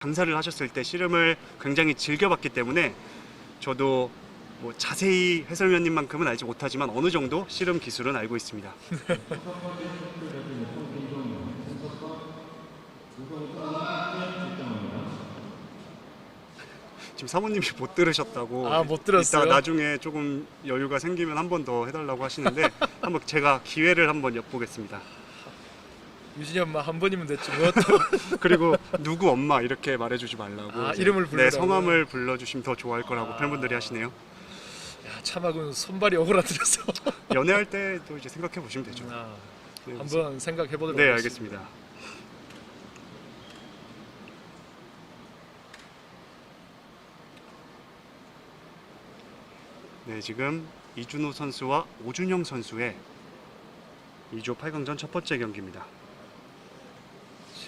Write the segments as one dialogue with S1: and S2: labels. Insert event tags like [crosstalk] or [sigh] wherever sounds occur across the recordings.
S1: 강사를 하셨을 때 씨름을 굉장히 즐겨봤기 때문에 저도 뭐 자세히 해설위원님만큼은 알지 못하지만 어느 정도 씨름 기술은 알고 있습니다. [laughs] 지금 사모님이 못 들으셨다고.
S2: 아, 못 들었어요?
S1: 이따 나중에 조금 여유가 생기면 한 번 더 해달라고 하시는데 [laughs] 한번 제가 기회를 한번 엿보겠습니다.
S2: 유진이 엄마 한 번이면 됐지 뭐 또. [laughs]
S1: 그리고 누구 엄마 이렇게 말해주지 말라고.
S2: 아,
S1: 이제
S2: 이름을
S1: 네,
S2: 부르라고요?
S1: 성함을 불러주시면 더 좋아할 거라고
S2: 아.
S1: 팬분들이 하시네요.
S2: 야, 참하고는 손발이 오그라들어서 [laughs]
S1: 연애할 때도 이제 생각해 보시면 되죠.
S2: 아,
S1: 네,
S2: 한번 생각해 보도록
S1: 네. 알겠습니다. 네, 지금 이준호 선수와 오준영 선수의 2조 8강전 첫 번째 경기입니다.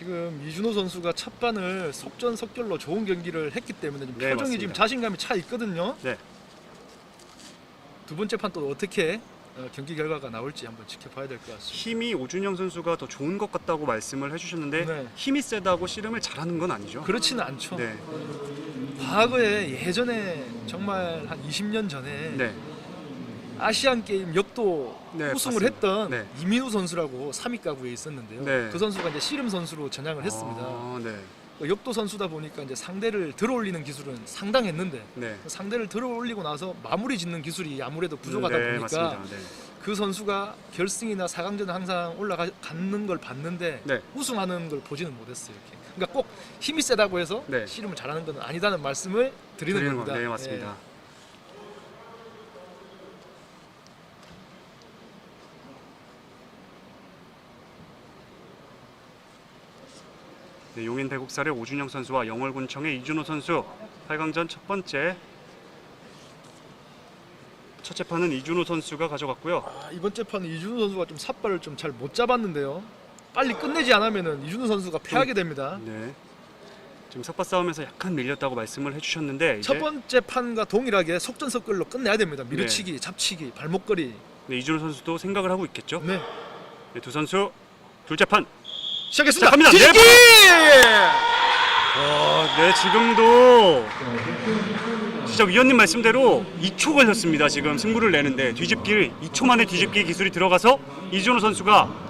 S2: 지금 이준호 선수가 첫 반을 속전속결로 좋은 경기를 했기 때문에 지금
S1: 네,
S2: 표정이
S1: 맞습니다.
S2: 지금 자신감이 차 있거든요.
S1: 네.
S2: 두 번째 판 또 어떻게 어, 경기 결과가 나올지 한번 지켜봐야 될 것 같습니다.
S1: 힘이 오준영 선수가 더 좋은 것 같다고 말씀을 해주셨는데
S2: 네.
S1: 힘이 세다고 씨름을 잘하는 건 아니죠.
S2: 그렇지는 않죠.
S1: 네,
S2: 과거에 예전에 정말 한 20년 전에
S1: 네,
S2: 아시안 게임 역도
S1: 네,
S2: 우승을. 했던
S1: 네.
S2: 이민우 선수라고 3위 가구에 있었는데요.
S1: 네.
S2: 그 선수가 이제 씨름 선수로 전향을 했습니다.
S1: 아, 네,
S2: 그 역도 선수다 보니까 이제 상대를 들어올리는 기술은 상당했는데
S1: 네.
S2: 상대를 들어올리고 나서 마무리 짓는 기술이 아무래도 부족하다
S1: 네,
S2: 보니까
S1: 맞습니다. 네.
S2: 그 선수가 결승이나 4강전에 항상 올라가는 걸 봤는데
S1: 네.
S2: 우승하는 걸 보지는 못했어요. 이렇게. 그러니까 꼭 힘이 세다고 해서
S1: 네.
S2: 씨름을 잘하는 건 아니다는 말씀을 드리는,
S1: 드리는
S2: 겁니다.
S1: 건, 네, 맞습니다. 네, 용인 대국살의 오준영 선수와 영월군청의 이준호 선수 8강전 첫 번째 첫째 판은 이준호 선수가 가져갔고요.
S2: 아, 이번 재판은 이준호 선수가 좀 삿발을 좀 잘 못 잡았는데요. 빨리 끝내지 않으면은 이준호 선수가 패하게 됩니다.
S1: 네. 지금 삿바 싸움에서 약간 밀렸다고 말씀을 해주셨는데
S2: 첫 번째 판과 동일하게 속전속결로 끝내야 됩니다. 밀어치기, 잡치기, 발목걸이.
S1: 네, 이준호 선수도 생각을 하고 있겠죠.
S2: 네.
S1: 네, 두 선수 둘째 판
S2: 시작했습니다.
S1: 시작합니다.
S2: 뒤집기!
S1: 아, 네, 지금도 진짜 위원님 말씀대로 2초 걸렸습니다. 지금 승부를 내는데 뒤집기 2초 만에 뒤집기 기술이 들어가서 이준호 선수가